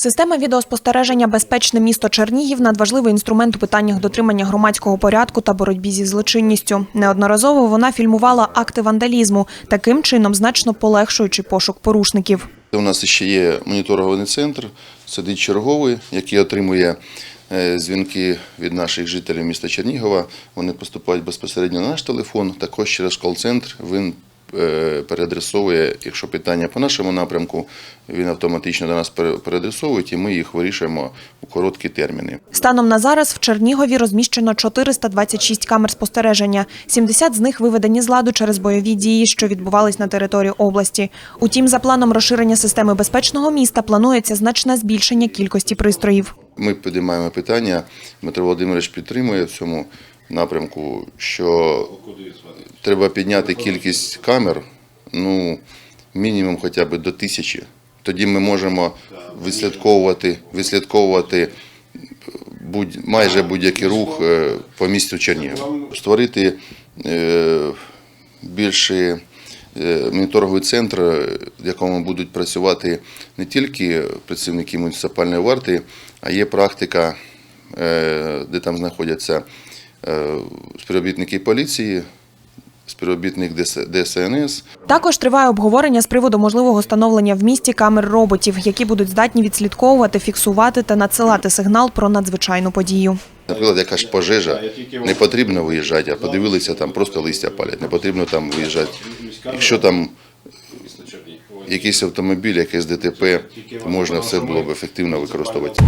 Система відеоспостереження Безпечне місто Чернігів надважливий інструмент у питаннях дотримання громадського порядку та боротьбі зі злочинністю. Неодноразово вона фільмувала акти вандалізму, таким чином значно полегшуючи пошук порушників. У нас ще є моніторинговий центр, сидить черговий, який отримує е, дзвінки від наших жителів міста Чернігова. Вони поступають безпосередньо на наш телефон. Також через кол-центр він переадресовує, якщо питання по нашому напрямку, він автоматично до нас пере- переадресовує, і ми їх вирішуємо у короткі терміни. Станом на зараз в Чернігові розміщено 426 камер спостереження. 70 з них виведені з ладу через бойові дії, що відбувались на території області. Утім, за планом розширення системи безпечного міста планується значне збільшення кількості пристроїв. Ми підіймаємо питання, Дмитро Володимирович підтримує в цьому напрямку, що треба підняти кількість камер, ну, мінімум хоча б до тисячі. Тоді ми можемо відслідковувати, відслідковувати будь, майже будь-який рух е, по місту Чернігова. Створити е, більший е, моніторинговий центр, в якому будуть працювати не тільки працівники муніципальної варти, а є практика, де там знаходяться співробітники поліції, співробітник ДС- ДСНС, Також триває обговорення з приводу можливого встановлення в місті камер роботів, які будуть здатні відслідковувати, фіксувати та надсилати сигнал про надзвичайну подію. Наприклад, якась пожежа, не потрібно виїжджати, а подивилися, там просто листя палять, не потрібно там виїжджати. Якщо там якийсь автомобіль, якесь ДТП, можна все було б ефективно використовувати.